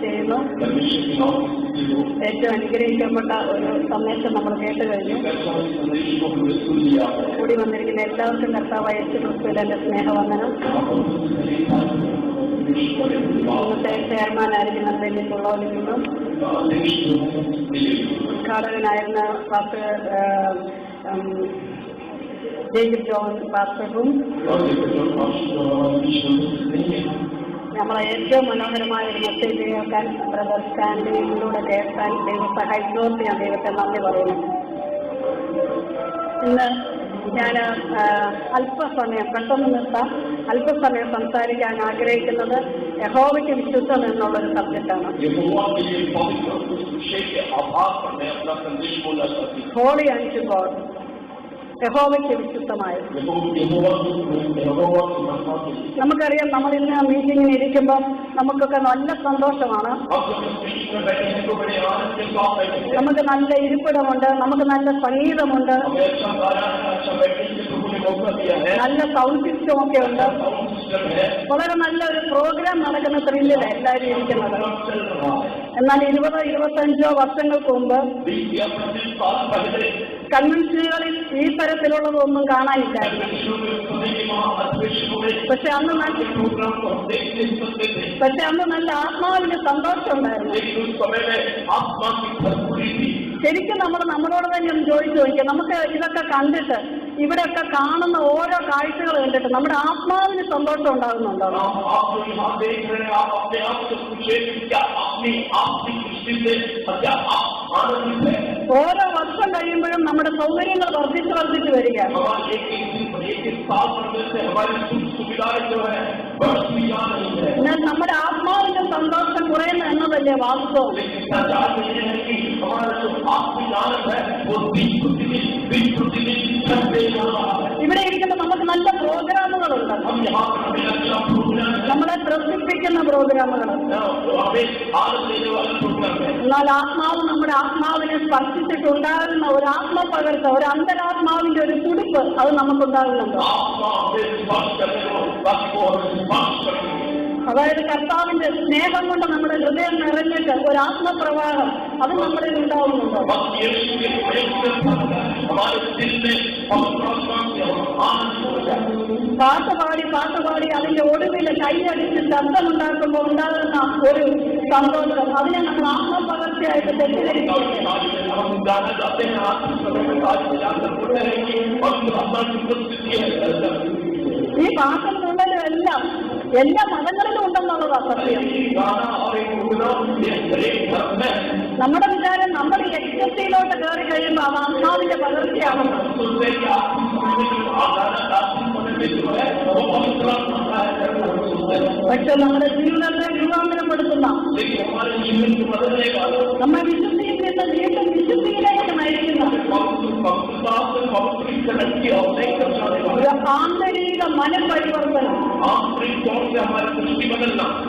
ചെയ്യുന്നു. ഏറ്റവും അനുഗ്രഹിക്കപ്പെട്ട ഒരു സന്ദേശം നമ്മൾ കേട്ട് കഴിഞ്ഞു. കർത്താവ് കൂടി വന്നിരിക്കുന്ന എല്ലാവർക്കും കർത്താവായ യേശു ക്രിസ്തുവിൽ സ്നേഹവന്ദനം. ഇന്നത്തെ ചെയർമാനായിരിക്കുന്ന വലിയ പുള്ളോലിൽ നിന്നും ഉദ്ഘാടകനായിരുന്ന പാസ്റ്റർ ജേക്കബ് ജോൺ പാസ്റ്റർക്കും നമ്മളെ ഏറ്റവും മനോഹരമായ ഒരു മെസ്സേജ് കേൾക്കാൻ ബ്രദർ സ്റ്റാൻഡിലൂടെ കേൾക്കാൻ ദൈവം സഹായിച്ചുകൊണ്ട് ഞാൻ ദൈവത്തെ നന്ദി പറയുന്നു. ഇന്ന് ഞാൻ അല്പസമയം പെട്ടെന്ന് നിർത്താം. അല്പസമയം സംസാരിക്കാൻ ആഗ്രഹിക്കുന്നത് യഹോവയ്ക്ക് വിശുദ്ധം എന്നുള്ളൊരു സബ്ജക്റ്റാണ് ഹോളി ഗോഡ് യഹോവയ്ക്ക് വിശുദ്ധമായത് നമുക്കറിയാം നമ്മൾ ഇന്ന് മീറ്റിംഗിന് ഇരിക്കുമ്പോൾ നമുക്കൊക്കെ നല്ല സന്തോഷമാണ്. നമുക്ക് നല്ല ഇരിപ്പിടമുണ്ട് നമുക്ക് നല്ല സംഗീതമുണ്ട് നല്ല സൗണ്ട് സിസ്റ്റം ഒക്കെ ഉണ്ട്. വളരെ നല്ല ഒരു പ്രോഗ്രാം നടക്കുന്ന ത്രില്ലില്ല എല്ലാവരും ഇരിക്കുന്നത്. എന്നാൽ ഇരുപതോ ഇരുപത്തഞ്ചോ വർഷങ്ങൾക്ക് മുമ്പ് കൺവെൻഷനുകളിൽ ഈ തരത്തിലുള്ളതൊന്നും കാണാനില്ലായിരുന്നു. പക്ഷെ അന്ന് നല്ല പക്ഷെ അന്ന് നല്ല ആത്മാവിന്റെ സന്തോഷം ഉണ്ടായിരുന്നു ശരിക്കും നമ്മൾ നമ്മളോട് തന്നെ ഒന്ന് ചോദിച്ചു നോക്കിയാൽ നമുക്ക് ഇതൊക്കെ കണ്ടിട്ട് ഇവിടെയൊക്കെ കാണുന്ന ഓരോ കാഴ്ചകൾ കണ്ടിട്ട് നമ്മുടെ ആത്മാവിന് സന്തോഷം ഉണ്ടാകുന്നുണ്ടോ? ഓരോ വർഷം കഴിയുമ്പോഴും എന്നാൽ നമ്മുടെ ആത്മാവിന്റെ സന്തോഷം കുറയുന്നു എന്നതല്ലേ വാസ്തവം ഇവിടെ ഇരിക്കുന്ന നമുക്ക് നല്ല പ്രോഗ്രാമുകളുണ്ട് നമ്മളെ ത്രസിപ്പിക്കുന്ന പ്രോഗ്രാമുകൾ എന്നാൽ ആത്മാവ് നമ്മുടെ ആത്മാവിനെ സ്പർശിച്ചിട്ടുണ്ടാകുന്ന ഒരു ആത്മപകർച്ച ഒരു അന്തരാത്മാവിന്റെ ഒരു തുടിപ്പ് അത് നമുക്കുണ്ടാകുന്നുണ്ടോ. അതായത് കർത്താവിന്റെ സ്നേഹം കൊണ്ട് നമ്മുടെ ഹൃദയം നിറഞ്ഞിട്ട് ഒരു ആത്മപ്രവാഹം അത് നമ്മുടെ ഉണ്ടാവുന്നുണ്ടോ പാട്ട് പാടി പാട്ട് പാടി അതിന്റെ ഒടുവിൽ കൈയടിച്ച് ശബ്ദമുണ്ടാക്കുമ്പോൾ ഉണ്ടാകുന്ന ഒരു സന്തോഷം. അതിനെ നമ്മൾ ആത്മപകർച്ചയായിട്ട് തെറ്റിദ്ധരിക്കുക ഈ പാട്ടം എല്ലാം എല്ലാ മതങ്ങളിലും ഉണ്ടെന്നുള്ളതാ സത്യം. നമ്മുടെ വിചാരം നമ്മൾ ഈ എക്സസിയിലോട്ട് കയറി കഴിയുമ്പോൾ അത് ആത്മാവിന്റെ പകർച്ചയാണ് പക്ഷെ നമ്മുടെ ജീവിതത്തെ രൂപാന്തരപ്പെടുത്തുന്ന നമ്മെ വിശുദ്ധിയിൽ നിന്ന് വീണ്ടും വിശുദ്ധിയിലേക്ക് നയിക്കുന്ന ഒരു ആന്തരിക മനപരിവർത്തനം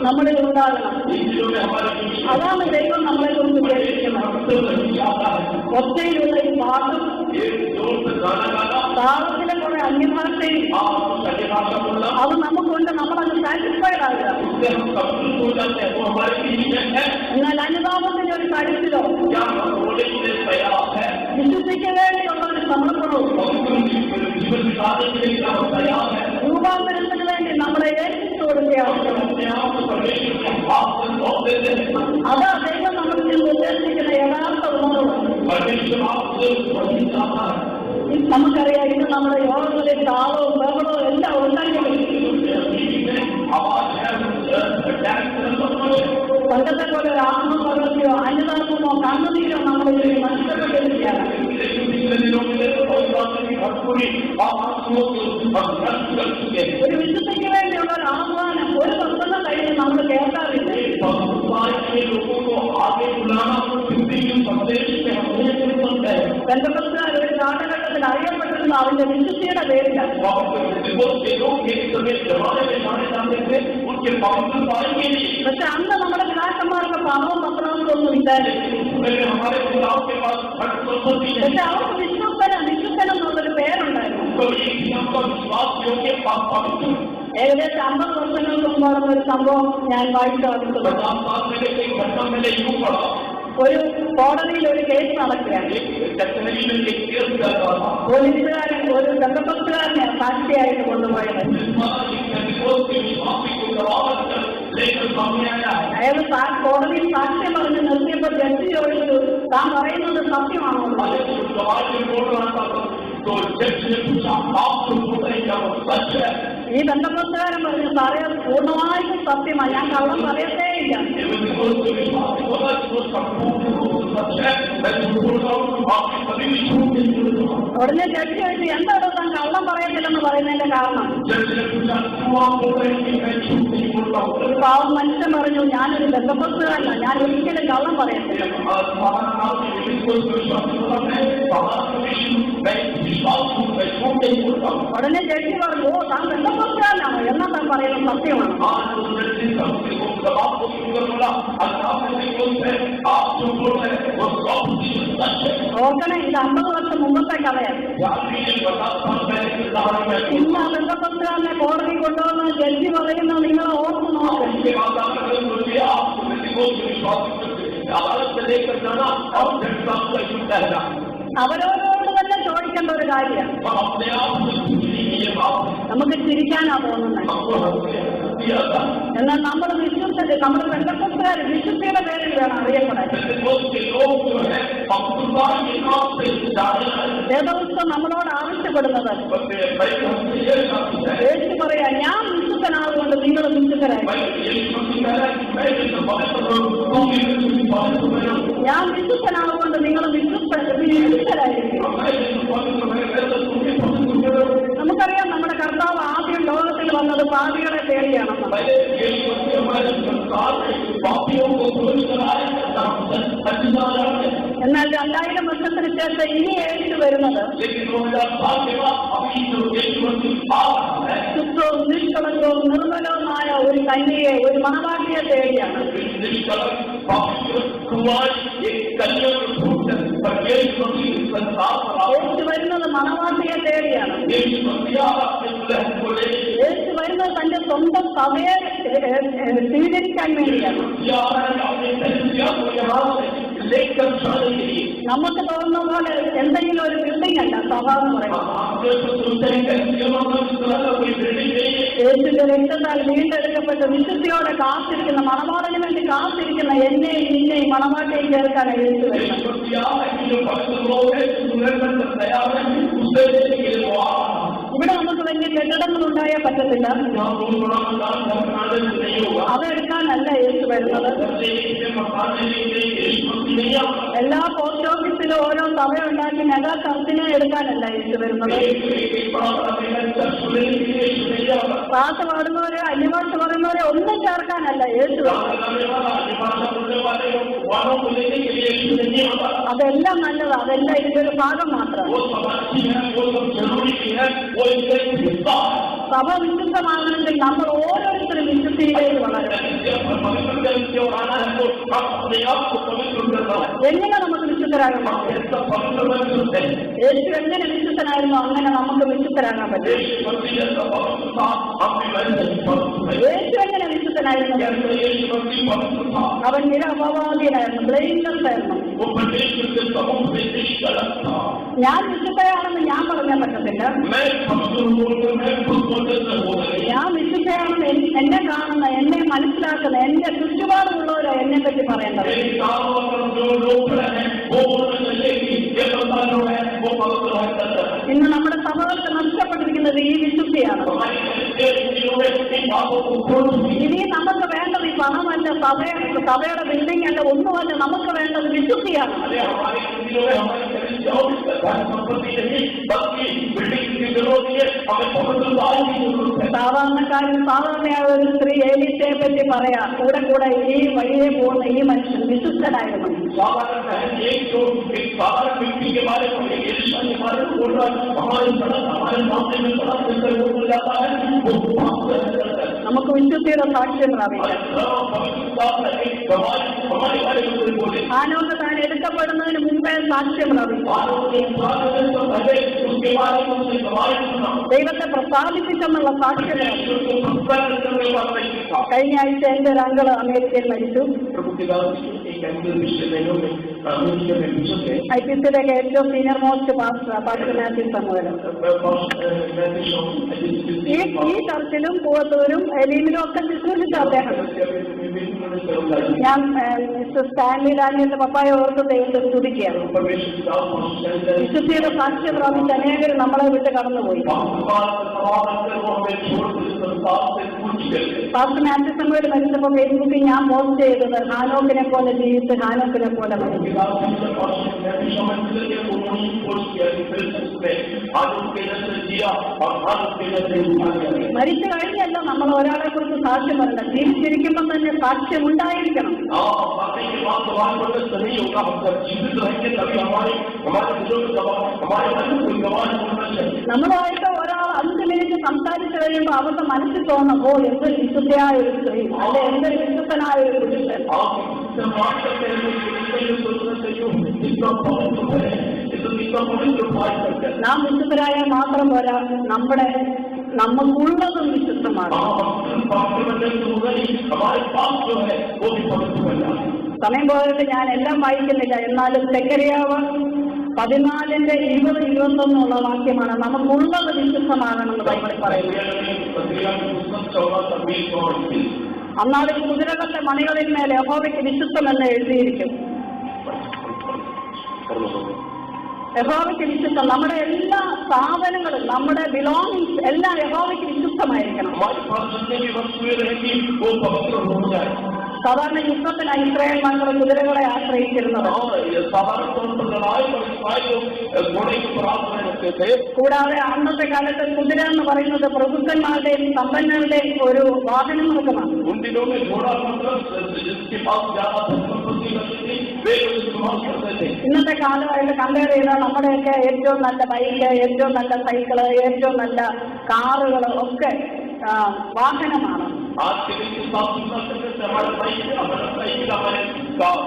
നമ്മുടെ ഉണ്ടാകണം. അതാണ് ദൈവം നമ്മളെ കൊണ്ട് ഉദ്ദേശിക്കുന്നത്. ഒറ്റയിലുള്ള ഈ പാട്ടും താളത്തിലെ കുറെ അന്യഭാഷയും അത് നമുക്കുണ്ട്. നമ്മളത് സാറ്റിസ്ഫൈഡ് ആകുക എന്നാൽ അനുതാപത്തിന്റെ ഒരു കരുത്തിലോ വിശ്വസിക്ക് വേണ്ടിയുള്ള ഒരു സമർപ്പണവും രൂപാന്തരത്തിന് വേണ്ടി നമ്മളെ ഏൽപ്പിച്ചു കൊടുക്കുകയാണ് അതാ നമ്മളിൽ നിന്ന് ഉദ്ദേശിക്കുന്ന യഥാർത്ഥ ഉണർവ് നമുക്കറിയാം നമ്മുടെ യോഗങ്ങളിൽ താളവും ബഹളവും എല്ലാം ഉണ്ടാക്കി പണ്ടത്തെ പോലെ ഒരു ആത്മപകർച്ചയോ അനുതാപമോ കണ്ണുനീരോ നമ്മളിൽ നഷ്ടപ്പെട്ടിരിക്കുകയാണ്. ഒരു വിശുദ്ധിക്ക് അവന്റെ വിശുദ്ധിയുടെ പേരിലാണ് പക്ഷെ അന്ന് നമ്മുടെ പിതാക്കന്മാർക്ക് പാപം പത്രമൊന്നും ഇല്ലായിരുന്നു. പക്ഷെ അവർക്ക് വിശ്വസ്തന വിശുദ്ധൻ എന്നുള്ളൊരു പേരുണ്ടായിരുന്നു. ഏകദേശം അമ്പത് വർഷങ്ങൾക്ക് മുമ്പ് നടന്ന ഒരു സംഭവം ഞാൻ വായിച്ചു വന്നിട്ടുണ്ട് पचास साल पहले से एक घटना मैंने यूं पढ़ा ഒരു കോടതിയിൽ ഒരു കേസ് നടക്കുകയാണ് एक कचहरी में एक केस कर रहा था പോലീസുകാരൻ ഒരു ബന്ധപ്പുകാരനെ സാക്ഷിയായിട്ട് കൊണ്ടുപോയത് जिसमें एक पेंटिकोस के विश्वासी को दबाव कर लेकर सामने आया है അയാൾ സാ- കോടതിയിൽ സാക്ഷ്യം പറഞ്ഞ് നിർത്തിയപ്പോൾ ജഡ്ജി ചോദിച്ചു താൻ പറയുന്നത് സത്യമാണോ എന്ന്?" अरे जो सवाल जो बोल रहा था तो जज ने पूछा आप तो बोल रहे हैं क्या वो सच है ഈ ബന്ധപ്രസ്കാരം പറഞ്ഞു സാറേ അത് പൂർണമായിട്ടും സത്യമാണ് ഞാൻ കള്ളം പറയത്തേ ഇല്ല ഉടനെ ജഡ്ജി ചോദിച്ചു എന്താണ് താൻ കള്ളം പറയത്തില്ലെന്ന് പറയുന്നതിന്റെ കാരണം പാവം മനുഷ്യൻ പറഞ്ഞു ഞാനൊരു ബന്ധപ്രസ്കാരല്ല ഞാൻ ഒരിക്കലും കള്ളം പറയത്തില്ല உடனே ஜெயிச்சு வருவோம் தாங்க என்ன பண்றாங்க அவன் என்ன தான் பறையணும் சத்தியம் ஓகே இந்த ஐம்பது வருஷம் மும்பத்தை கதையா ഇന്ന് അനന്തപത്രാനെ കോടതി കൊണ്ടുവന്ന് ജഡ്ജി പറയുന്ന നിങ്ങൾ ഓർത്ത് നോക്കും അവരോരോ ബോധ്യമുള്ള ഒരു കാര്യമാണ് നമുക്ക് ചിരിക്കാനാവുന്ന എന്നാൽ നമ്മൾ വിശ്വസിച്ച് നമ്മൾ പെണ്ണക്കുട്ടുകാർ വിശ്വസിയുടെ പേരിൽ വേണം അറിയപ്പെടാൻ. വേദവസ്ഥ നമ്മളോട് ആവശ്യപ്പെടുന്നത് ഏറ്റു പറയാ ഞാൻ വിശ്വസനാകുകൊണ്ട് നിങ്ങൾ വിശ്വസനായി ഞാൻ വിശ്വസനാകുകൊണ്ട് നിങ്ങൾ വിശ്വസരായി എന്നാൽ രണ്ടായിരം വർഷത്തിന് ശേഷം ഇനി ഏഴിട്ട് വരുന്നത് ക്രിസ്തവും നിഷ്കളങ്കവും നിർമ്മലവുമായ ഒരു കന്യയെ ഒരു മണവാട്ടിയെ തേടിയാണ്. വരുന്നത് മണവാട്ടിയെ തേടിയാണ്. വരുന്നത് തന്റെ സ്വന്തം സഭയെ സ്വീകരിക്കാൻ വേണ്ടിയാണ്. നമുക്ക് തോന്നുന്ന പോലെ എന്തെങ്കിലും ഒരു ബിൽഡിംഗ് അല്ല സഭ എന്ന് പറയുന്നത്. രക്തത്താൽ വീണ്ടെടുക്കപ്പെട്ട വിശുദ്ധിയോടെ കാത്തിരിക്കുന്ന മണമാറിന് വേണ്ടി കാത്തിരിക്കുന്ന എന്നെയും നിന്നെയും മണവാട്ടെ ചേർക്കാൻ എഴുതി വരുന്നത്. ഇവിടെ നമുക്ക് തുടങ്ങിയ കെട്ടിടങ്ങൾ ഉണ്ടായാൽ പറ്റത്തില്ല അതെടുക്കാനല്ല യേശു വരുന്നത് എല്ലാ പോസ്റ്റ് ഓഫീസിലും ഓരോ സഭ ഉണ്ടാക്കി മെഗാ ചർച്ചിനെ എടുക്കാനല്ല യേശു വരുന്നത്. പാട്ട് പാടുന്നവരെ അന്യഭാഷ പറയുന്നവരെ ഒന്നും ചേർക്കാനല്ല യേശു വരുന്നത് അതെല്ലാം നല്ലത്. അതെല്ലാം ഇതിന്റെ ഒരു ഭാഗം മാത്രം. സഭ വിശുദ്ധമാകണമെങ്കിൽ നമ്മൾ ഓരോരുത്തരും വിശുദ്ധിയിലേക്ക് വളരണം. എങ്ങനെ നമുക്ക് വിശുദ്ധരാകാൻ എങ്ങനെ വിശുദ്ധനായിരുന്നു? അങ്ങനെ നമുക്ക് വിശുദ്ധരാകാൻ പറ്റും. എങ്ങനെ അവൻ നിരഭവാദിയായിരുന്നു ബ്ലെയിംലെസ് ആയിരുന്നു ഞാൻ വിശുദ്ധയാണെന്ന് ഞാൻ പറഞ്ഞാൽ പറ്റത്തില്ല. ഞാൻ വിശുദ്ധയാണെന്ന് എന്നെ കാണുന്ന എന്നെ മനസ്സിലാക്കുന്ന എന്റെ പണമല്ല സഭ സഭയുടെ ബിൽഡിംഗ് അല്ല ഒന്നുമല്ല നമുക്ക് വേണ്ടത് വിശുദ്ധിയാണ് अरे हमारे मंदिरों में हमारी कलिसियाओं में धन संपत्ति नहीं बल्कि बिल्डिंग की जरूरत नहीं है हमें पवित्रता की जरूरत है സാധാരണക്കാരൻ സാധാരണയായ ഒരു സ്ത്രീ ഏലിസയെ പറ്റി പറയാ കൂടെ കൂടെ ഈ വഴിയെ പോകുന്ന ഈ മനുഷ്യൻ വിശുദ്ധനായിരുന്നു साधारण है एक जो एक साधारण व्यक्ति के बारे में एक एलिशा के बारे में बोल रहा है हमारे सड़क हमारे सामने में सड़क चलकर वो बोल जाता है वो पाप करता है നമുക്ക് വിശ്വസിയുടെ സാക്ഷ്യങ്ങൾ പ്രാപിക്കാം ആനോക്ക് താൻ എടുക്കപ്പെടുന്നതിന് മുമ്പേ സാക്ഷ്യങ്ങൾ പ്രാപിക്കാം ദൈവത്തെ പ്രസാദിപ്പിച്ചെന്നുള്ള സാക്ഷ്യം പ്രാപിക്കാം. കഴിഞ്ഞ ആഴ്ച എന്റെ ഒരു അങ്കിൾ അമേരിക്കയിൽ മരിച്ചു. പി സിയുടെ ഏറ്റവും senior most pastor pastor Mathew സമൂഹം ഈ ചർച്ചിലും പൂവത്തൂരും എലീമിലും ഒക്കെ ശുശ്രൂഷിച്ച അദ്ദേഹം. ഞാൻ മിസ്റ്റർ സ്റ്റാൻലി ഡാനിയലിന്റെ പപ്പായ ഓർത്ത് ദൈവത്തെ സ്തുതിക്കുകയാണ്. വിശുദ്ധിയുടെ സാക്ഷ്യം പ്രാപിച്ച അനേകർ നമ്മളെ വിട്ട് കടന്നുപോയി. പാസ്റ്റർ മാത്യു മരിച്ചപ്പോൾ ഫേസ്ബുക്കിൽ ഞാൻ പോസ്റ്റ് ചെയ്തത് ഹാനോക്കിനെ പോലെ ജീവിച്ച് ഹാനോക്കിനെ പോലെ മരിച്ചു. കഴിഞ്ഞല്ലോ നമ്മൾ ഒരാളെ കുറിച്ച് സാക്ഷ്യം പറയണ്ട ജീവിച്ചിരിക്കുമ്പോൾ തന്നെ സാക്ഷ്യം ഉണ്ടായിരിക്കണം. നമ്മളായിട്ട് ഒരാൾ അഞ്ച് മിനിറ്റ് സംസാരിച്ചു കഴിയുമ്പോൾ അവരുടെ മനസ്സിൽ തോന്നും ഓ എന്തൊരു വിശുദ്ധയായ ഒരു സ്ത്രീ അല്ലെ എന്തൊരു വിശുദ്ധനായ ഒരു പുരുഷൻ. നാം വിശുദ്ധരായാൽ മാത്രം പോരാ നമ്മുടെ നമുക്കുള്ളതും വിശുദ്ധമാണ്. സമയം പോയത് ഞാൻ എല്ലാം വായിക്കുന്നില്ല. എന്നാലും തെക്കരയാവ് പതിനാലിന്റെ ഇരുപത് ഇരുപത്തൊന്നുള്ള വാക്യമാണ് നമുക്കുള്ളത് വിശുദ്ധമാകണമെന്ന് ബൈബിളിൽ പറയുന്നത് അന്നാളിൽ കുതിരകളുടെ മണികളിന്മേൽ യഹോവയ്ക്ക് വിശുദ്ധമെന്ന് എഴുതിയിരിക്കും. യഹോവയ്ക്ക് വിശുദ്ധം നമ്മുടെ എല്ലാ സാധനങ്ങളും നമ്മുടെ ബിലോങ്ങിങ്സ് എല്ലാം യഹോവയ്ക്ക് വിശുദ്ധമായിരിക്കണം. സാധാരണ യുദ്ധത്തിന് ഇസ്രായേൽ മക്കൾ കുതിരകളെ ആശ്രയിച്ചിരുന്നത്. കൂടാതെ അന്നത്തെ കാലത്ത് കുതിര എന്ന് പറയുന്നത് പ്രഭുക്കന്മാരുടെയും സമ്പന്നരുടെയും ഒരു വാഹനം നൽകുന്നതാണ് ഇന്നത്തെ കാലമായിട്ട് കമ്പയർ ചെയ്താൽ നമ്മുടെയൊക്കെ ഏറ്റവും നല്ല ബൈക്ക് ഏറ്റവും നല്ല സൈക്കിൾ ഏറ്റവും നല്ല കാറുകൾ ഒക്കെ വാഹനമാണ്. ആ തിരിച്ച് നമ്മുടെ ബൈക്ക് നമ്മുടെ സൈക്കിൾ നമ്മുടെ കാർ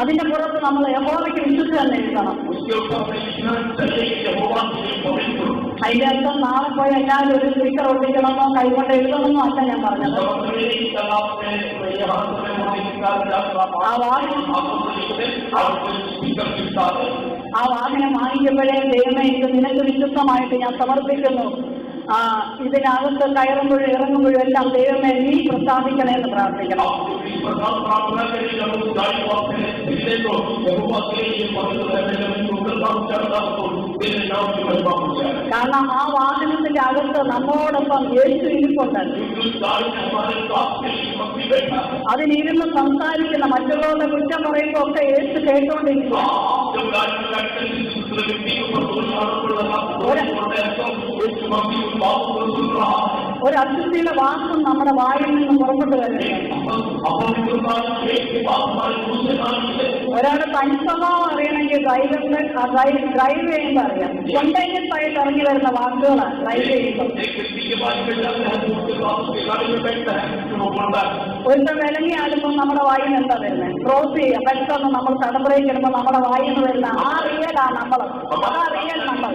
അതിന്റെ പുറത്ത് നമ്മൾ യഹോവയ്ക്ക് വിശുദ്ധ തന്നെ എഴുതണം. അതിന്റെ അർത്ഥം നാളെ പോയി എല്ലാവരും ഒരു സ്പീക്കർ ഒട്ടിക്കണമെന്നോ കൈകൊണ്ട് എഴുതണമെന്നോ അല്ല ഞാൻ പറഞ്ഞത്. ആ വാഹനം ആ വാഹനം വാങ്ങിക്കുമ്പോഴേ ദൈവം എനിക്ക് നിനക്ക് വിശുദ്ധമായിട്ട് ഞാൻ സമർപ്പിക്കുന്നു. ഇതിനകത്ത് കയറുമ്പോഴും ഇറങ്ങുമ്പോഴും എല്ലാം ദൈവമേ നീ പ്രസാദിക്കണേ എന്ന് പ്രാർത്ഥിക്കണം കാരണം ആ വാഹനത്തിന്റെ അകത്ത് നമ്മോടൊപ്പം ഏറ്റു ഇരിപ്പുണ്ട് അതിനിരുന്ന് സംസാരിക്കുന്ന മറ്റുള്ളവരുടെ കുറ്റം പറയുമ്പോ ഒക്കെ ഏറ്റു കേട്ടോണ്ടിരിക്കുക ഒരു അശുദ്ധിയുടെ വാക്കും നമ്മുടെ വായിൽ നിന്ന് പുറപ്പെട്ടു വരുന്നു ഒരാളെ തനി അറിയണമെങ്കിൽ ഡ്രൈവറിന് ഡ്രൈവ് ഡ്രൈവ് ചെയ്യുമ്പോൾ അറിയാം കൊണ്ടെങ്കിൽ ആയി ഇറങ്ങി വരുന്ന വാക്കുകളാണ് ഡ്രൈവ് ചെയ്യുമ്പോൾ ഒരു വിലങ്ങി ആടുമ്പോൾ നമ്മുടെ വായിൽ എന്താ വരുന്നത് ക്രോസ് ചെയ്യുക. പെട്ടെന്ന് നമ്മൾ തടമ്പറയിൽ കിടുമ്പോൾ നമ്മുടെ വായിൽ നിന്ന് വരുന്ന ആ റിയൽ ആ നമ്മൾ. ആ റിയൽ നമ്മൾ.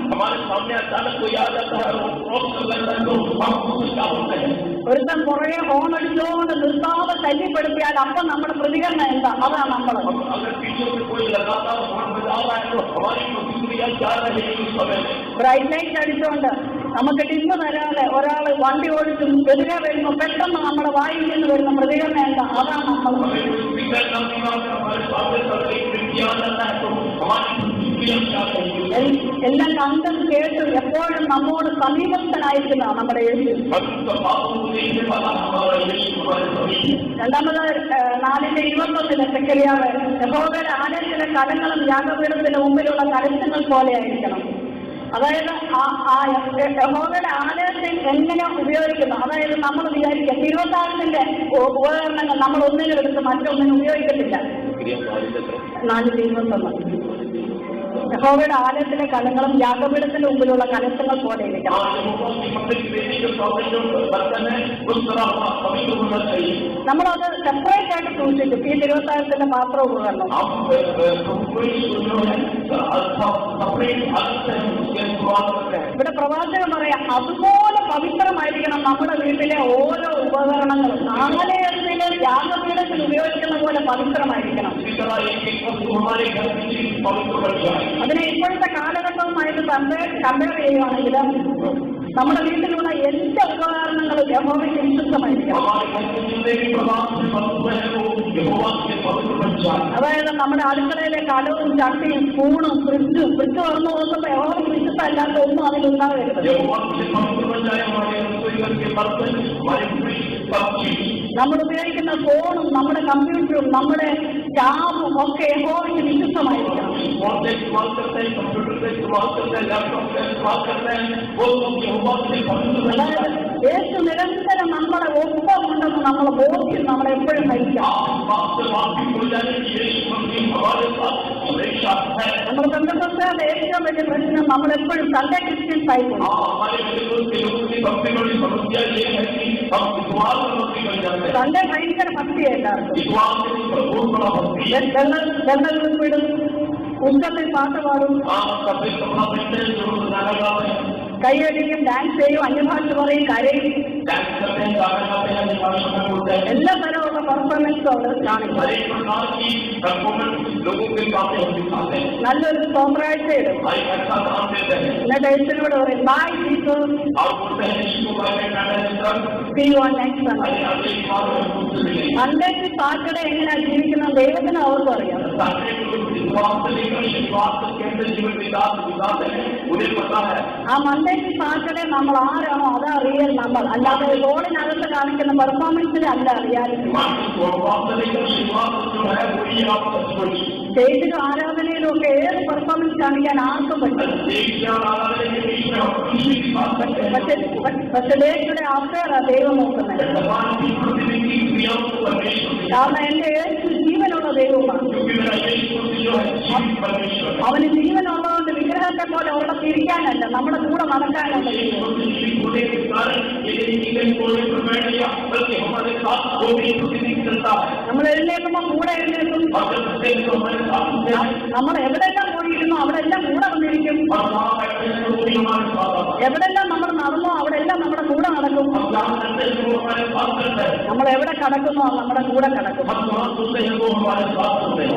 हमारे सामने अचानक कोई आ जाता है और क्रॉस कर लेता है तो हम कुछ क्या होते हैं ഒരുത്തൻ പുറകെ ഹോൺ അടിച്ചുകൊണ്ട് നിർത്താതെ ശല്യപ്പെടുത്തിയാൽ അപ്പം നമ്മുടെ പ്രതികരണം എന്താ അതാ നമ്മൾ हम अगर पीछे से कोई लगातार हॉर्न बजा रहा है तो हमारी प्रतिक्रिया क्या रहेगी उस समय में ബ്രൈറ്റ് ലൈറ്റ് അടിച്ചുകൊണ്ട് നമുക്ക് ടിപ്പ് തരാതെ ഒരാൾ വണ്ടി ഓടിച്ചും എതിരെ വരുമ്പോൾ പെട്ടെന്ന് നമ്മുടെ വായിൽ നിന്ന് വരുന്ന പ്രതികരണം എന്താ അതാ നമ്മൾ हमें कोई स्पीकर ना सुना के हमारे എല്ലാം കണ്ടും കേട്ട് എപ്പോഴും നമ്മോട് സമീപസ്ഥനായിരിക്കുന്ന നമ്മുടെ യേശു. രണ്ടാമത് നാലിന്റെ ഇരുപത്തൊന്നിലെ സെക്കരിയാവ് യഹോബയുടെ ആലയത്തിലെ കലങ്ങളും യാഗപീഠത്തിന്റെ മുമ്പിലുള്ള കലശങ്ങൾ പോലെയായിരിക്കണം അതായത് ആ യഹോബയുടെ ആലയത്തിൽ എങ്ങനെ ഉപയോഗിക്കുന്നു? അതായത് നമ്മൾ വിചാരിക്കുക തിരുവത്താഴത്തിന്റെ ഉപകരണങ്ങൾ നമ്മൾ ഒന്നിനും എടുത്ത് മറ്റൊന്നിനും ഉപയോഗിക്കത്തില്ല. നാലിന്റെ ഇരുപത്തൊന്ന്. യഹോവയുടെ ആലയത്തിലെ കലങ്ങളും യാഗപീഠത്തിന്റെ മുമ്പിലുള്ള കലശങ്ങൾ പോലെ നമ്മളത് സെപ്പറേറ്റ് ആയിട്ട് സൂക്ഷിച്ചു ഈ തിരുവസായത്തിന്റെ മാത്രം ഉപകരണം. ഇവിടെ പ്രവാചകൻ പറയാം അതുപോലെ പവിത്രമായിരിക്കണം നമ്മുടെ വീട്ടിലെ ഓരോ ഉപകരണങ്ങളും. ആലയത്തിലെ യാഗപീഠത്തിൽ ഉപയോഗിക്കുന്ന പോലെ പവിത്രമായിരിക്കണം. അതിനെ ഇപ്പോഴത്തെ കാലഘട്ടവുമായിട്ട് തമ്മിൽ കമ്പയർ ചെയ്യുകയാണെങ്കിൽ നമ്മുടെ വീട്ടിലുള്ള എല്ലാ ഉപകരണങ്ങളും യഹോവയ്ക്ക് വിശുദ്ധമായിരിക്കും. അതായത് നമ്മുടെ അടുക്കളയിലെ കലവും ചട്ടിയും സ്പൂണും ഫ്രിഡ്ജും ഫ്രിഡ്ജ് തുറന്നു നോക്കുമ്പോൾ യഹോവയ്ക്ക് വിശുദ്ധമല്ലാത്ത ഒന്നും അതിൽ ഉണ്ടാകരുത്. से पवित्र बन जाए हमारे रसोई घर के बर्तन हमारे फ्रिज सब चीज നമ്മൾ ഉപയോഗിക്കുന്ന ഫോണും നമ്മുടെ കമ്പ്യൂട്ടറും നമ്മുടെ ടാബും ഒക്കെ യഹോവയ്ക്ക് വിശുദ്ധമായിരിക്കണം फोन से इस्तेमाल करते हैं कंप्यूटर से इस्तेमाल करते हैं लैपटॉप से इस्तेमाल करते हैं वो सब यहोवा से पवित्र बन അതായത് जाए യേശു നിരന്തരം നമ്മളെ ഒപ്പമുണ്ടെന്ന് നമ്മളെ ബോധ്യം നമ്മളെപ്പോഴും നയിക്കാം आप बात से वापिस हो जाने की यही मसीह हमारे साथ हमेशा है നമ്മുടെ ബന്ധപ്പെട്ടവരുടെ ഏറ്റവും വലിയ പ്രശ്നം നമ്മളെപ്പോഴും സൺഡേ ക്രിസ്ത്യൻസ് ആയിപ്പോയി हाँ हमारे बिल्कुल के लोगों की सबसे बड़ी समस्या ये है कि हम विश्वास में भक्ति बन जाते हैं സൺഡേ ഭയങ്കര ഭക്തിയായിട്ടാണ് विश्वास में बहुत बड़ा भक्ति है വെള്ളത്തിൽ വിടും ഉച്ചത്തിൽ പാട്ട് പാടും हाँ कभी कपड़ा पहनते हैं जो गाना गाते हैं കൈയടിക്കും ഡാൻസ് ചെയ്യും അന്യഭാഷ പറയും കരയും डांस करते हैं गाना गाते हैं भाषा में बोलते हैं എല്ലാ തരമുള്ള പെർഫോമൻസും അവിടെ കാണിക്കും हर एक प्रकार की परफॉर्मेंस लोगों के सामने हम दिखाते हैं നല്ലൊരു സ്തോത്രാഴ്ച ഇടും हर एक अच्छा काम देते हैं എന്നിട്ട് യേശുവിനോട് പറയും ബൈ ജീസസ് और बोलते हैं यीशु को बाय में sir see you on next Sunday अरे अगले बार हम तुमसे मिलेंगे സൺഡേക്ക് സാറ്റർഡേ എങ്ങനെയാണ് ജീവിക്കുന്നത് ദൈവത്തിന് അവർക്കും അറിയാം ആ മണ്ടേക്ക് സാറ്റർഡേ നമ്മൾ ആരാണോ അതാ റിയൽ നമ്മൾ അല്ലാതെ റോഡിനകത്ത് കാണിക്കുന്ന പെർഫോമൻസിൽ അല്ല റിയാലിറ്റി സ്റ്റേജിലും ആരാധനയിലും ഒക്കെ ഏത് പെർഫോമൻസ് കാണിക്കാൻ ആർക്കും പറ്റും പക്ഷെ പക്ഷെ ദേശയുടെ ദൈവം നോക്കുന്നത്. കാരണം എന്റെ ജീവനുള്ള ദൈവമാണ്? അവന് ജീവനുള്ളതുകൊണ്ട് വിഗ്രഹത്തെ പോലെ അവിടെ തിരിക്കാനല്ല. നമ്മുടെ കൂടെ നടക്കാനല്ല നമ്മൾ എഴുന്നേൽക്കുമ്പോൾ കൂടെ എഴുന്നേക്കും നമ്മൾ എവിടെയെല്ലാം എവിടെല്ലാം അവിടെ എല്ലാം കൂടെ വന്നിരിക്കും. എവിടെല്ലാം നമ്മൾ എവിടെ കടക്കുന്നോ നമ്മുടെ കൂടെ കടക്കും.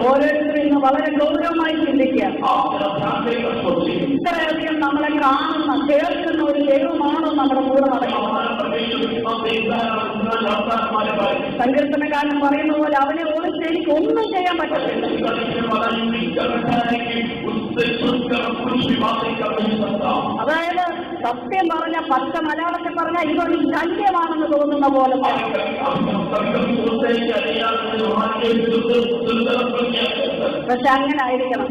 ഓരോരുത്തരും ഇന്ന് വളരെ ഗൗരവമായി ചിന്തിക്കുക കാണുന്ന കേൾക്കുന്ന ഒരു ദൈവമാണ് നമ്മുടെ കൂടെ നടക്കുന്നത് സങ്കീർത്തനക്കാരൻ പറയുന്ന പോലെ അവനെ ഓർത്ത് എനിക്ക് ഒന്നും ചെയ്യാൻ പറ്റത്തില്ല അതായത് സത്യം പറഞ്ഞ പച്ച മലയാളത്തിൽ പറഞ്ഞ ഇതൊരു ശല്യമാണെന്ന് തോന്നുന്ന പോലെ പക്ഷെ അങ്ങനെ ആയിരിക്കണം.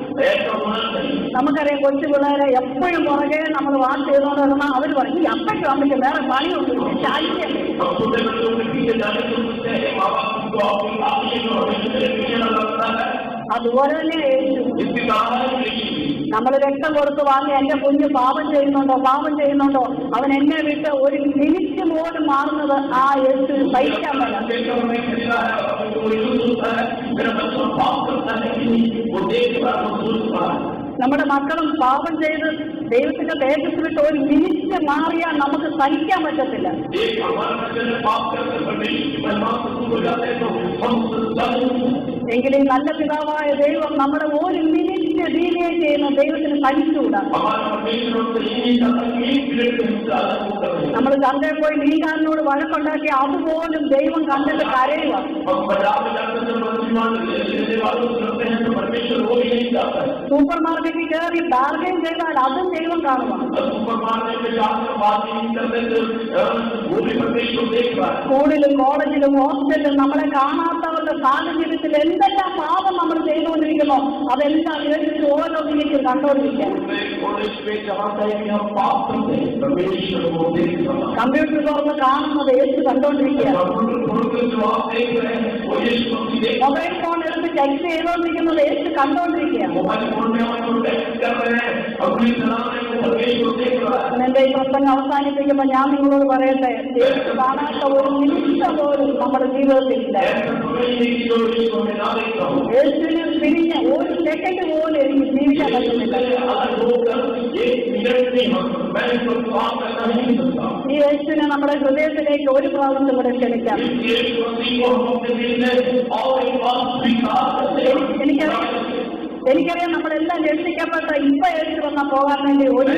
നമുക്കറിയാം കൊച്ചു പിള്ളേരെ എപ്പോഴും പുറകെ നമ്മൾ വാർത്ത ചെയ്തോണ്ട് വരുമ്പോൾ അവർ പറയും ഈ അപ്പയ്ക്കും അമ്മയ്ക്ക് വേറെ പണിയുണ്ട് അതുപോലെ തന്നെ നമ്മൾ രക്തം കൊടുത്ത് വാങ്ങി എന്റെ കുഞ്ഞ് പാപം ചെയ്യുന്നുണ്ടോ പാപം ചെയ്യുന്നുണ്ടോ? അവൻ എന്നെ വിട്ട് ഒരു മിനിറ്റ് പോലും മാറുന്നത് ആ യേശു സഹിക്കാൻ പറ്റില്ല. നമ്മുടെ മക്കളും പാപം ചെയ്ത് ദൈവത്തിന്റെ തേജസ് വിട്ട് ഒരു മിനിറ്റ് മാറിയാൽ നമുക്ക് സഹിക്കാൻ പറ്റത്തില്ല. എങ്കിലും നല്ല പിതാവായ ദൈവം നമ്മുടെ ഒരു മിനിറ്റ് വീട്ടിനെ വീഴുകയും ചെയ്യുന്ന ദൈവത്തിന് കഴിച്ചുകൂടാ നമ്മൾ ചന്തയിൽ പോയി മീൻകാരനോട് വഴക്കുണ്ടാക്കി അതുപോലും ദൈവം കണ്ടിട്ട് കരയുക. സൂപ്പർ മാർക്കറ്റിൽ കയറി ബാർഗൈൻ ചെയ്താൽ അതും ദൈവം കാണുക സ്കൂളിലും കോളേജിലും ഹോസ്റ്റലിലും നമ്മളെ കാണാത്ത പോകുന്ന സാഹചര്യത്തിൽ എന്തെല്ലാം പാപം നമ്മൾ ചെയ്തുകൊണ്ടിരിക്കുന്നു അതെല്ലാം എടുത്ത് ഓരോന്നിലേക്ക് കണ്ടുകൊണ്ടിരിക്കണം കമ്പ്യൂട്ടർ തുറന്ന് കാണുന്നത് എടുത്ത് കണ്ടോണ്ടിരിക്കുക മൊബൈൽ ഫോൺ എടുത്ത് ടെക്സ്റ്റ് ചെയ്തോണ്ടിരിക്കുന്നത് എടുത്ത് കണ്ടോണ്ടിരിക്കുക അവസാനിപ്പിക്കുമ്പോ അവസാനിപ്പിക്കുമ്പോൾ ഞാൻ നിങ്ങളോട് പറയട്ടെ കാണാത്ത ഒരു നിമിഷം പോലും നമ്മുടെ ജീവിതത്തിൽ യേശുവിനെ നമ്മുടെ ഹൃദയത്തിലേക്ക് ഒരു പ്രാവശ്യം കൂടെ ക്ഷണിക്കാം. എനിക്ക് എനിക്കറിയാം നമ്മളെല്ലാം രക്ഷിക്കപ്പെട്ട ഇപ്പൊ എഴുതി വന്ന പോകാൻ വേണ്ടി ഒരു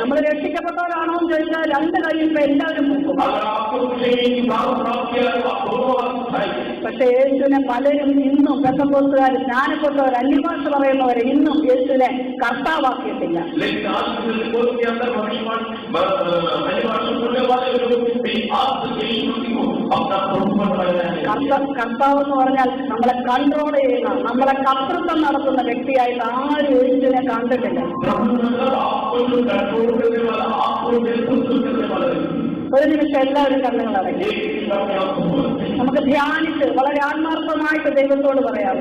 നമ്മൾ രക്ഷിക്കപ്പെട്ടവരാണോ എന്ന് ചോദിച്ചാൽ രണ്ട് കൈയും എല്ലാവരും പക്ഷെ യേശുവിനെ പലരും ഇന്നും ബന്ധപ്പെട്ടവർ ജ്ഞാനപ്പെട്ടവർ അന്യഭാഷ പറയുന്നവർ ഇന്നും യേശുവിനെ കർത്താവാക്കിയിട്ടില്ല. മനുഷ്യന്മാർ കർത്താവ് എന്ന് പറഞ്ഞാൽ നമ്മളെ കൺട്രോൾ ചെയ്യുന്ന നമ്മളെ കർത്തൃത്വം നടത്തുന്ന വ്യക്തിയായിട്ട് ആരും ഒരിക്കലും കണ്ടിട്ടില്ല. ഒരു നിമിഷം എല്ലാവരും കണ്ണുകൾ അടങ്ങി നമുക്ക് ധ്യാനിച്ച് വളരെ ആത്മാർത്ഥമായിട്ട് ദൈവത്തോട് പറയാം.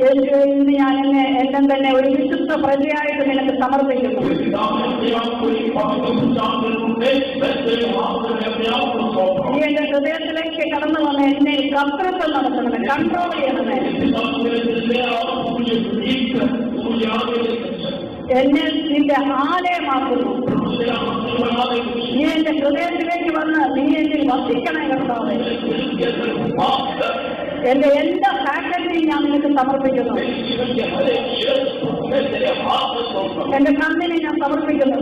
യേശുവിൽ ഞാൻ എന്നെ എല്ലാം തന്നെ ഒരു വിശുദ്ധ പ്രജയായിട്ട് നിനക്ക് സമർപ്പിക്കുന്നു. നീ എന്റെ ഹൃദയത്തിലേക്ക് കടന്നു വന്ന് എന്നെ കർത്തൃത്വം നടത്തണം കൺട്രോൾ ചെയ്യണമേ. എന്നെ നിന്റെ ആലയമാക്കുന്നു. നീ എന്റെ ഹൃദയത്തിലേക്ക് വന്ന് നീ എന്നിൽ വസിക്കണേ കർത്താവേ. എന്റെ എല്ലാ ഫാക്കൽറ്റിയും ഞാൻ നിങ്ങൾക്ക് സമർപ്പിക്കുന്നു. എന്റെ കണ്ണിനെ ഞാൻ സമർപ്പിക്കുന്നു.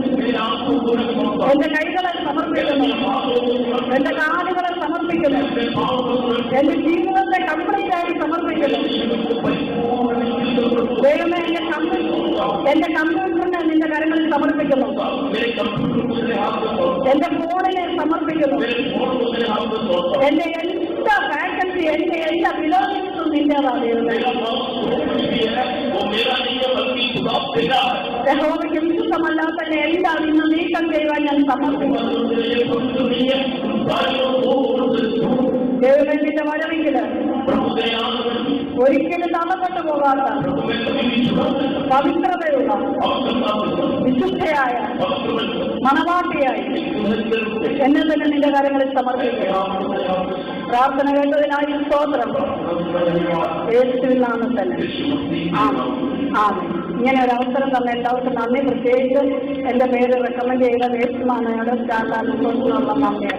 എന്റെ കൈകളെ സമർപ്പിക്കുന്നു. എന്റെ കാലുകളെ സമർപ്പിക്കുന്നു. എന്റെ ജീവിതത്തെ കമ്പനിക്കായി ആയി സമർപ്പിക്കുന്നു. ദൈവമേ എന്റെ എന്റെ കമ്പ്യൂട്ടറിനെ നിന്റെ കരങ്ങളിൽ സമർപ്പിക്കുന്നു. എന്റെ ഫോണിനെ സമർപ്പിക്കുന്നു. എന്റെ എല്ലാ presidente Elisa Pilón sus സഹോദരൻ വിശുദ്ധമല്ലാത്ത എല്ലാവരും നീക്കം ചെയ്യുവാൻ ഞാൻ സമർപ്പിക്കുന്നു. ദൈവത്തിന്റെ വരവെങ്കിൽ ഒരിക്കലും തളപ്പെട്ടു പോകാത്ത പവിത്രതയുള്ള വിശുദ്ധയായ മണവാട്ടിയായി എന്നെ തന്നെ നിന്റെ കാര്യങ്ങളിൽ സമർപ്പിക്കുക പ്രാർത്ഥന കേട്ടതിനായി സ്തോത്രം. യേശുവിൻ നാമത്തിൽ ആ ഇങ്ങനെ ഒരു അവസരം തന്നെ എല്ലാവർക്കും നന്ദി. പ്രത്യേകിച്ച് എന്റെ പേര് റെക്കമെൻഡ് ചെയ്ത യേശുമാനയുടെ സ്റ്റാൻഡ് സ്റ്റാർട്ടാണ് നന്ദിയാണ്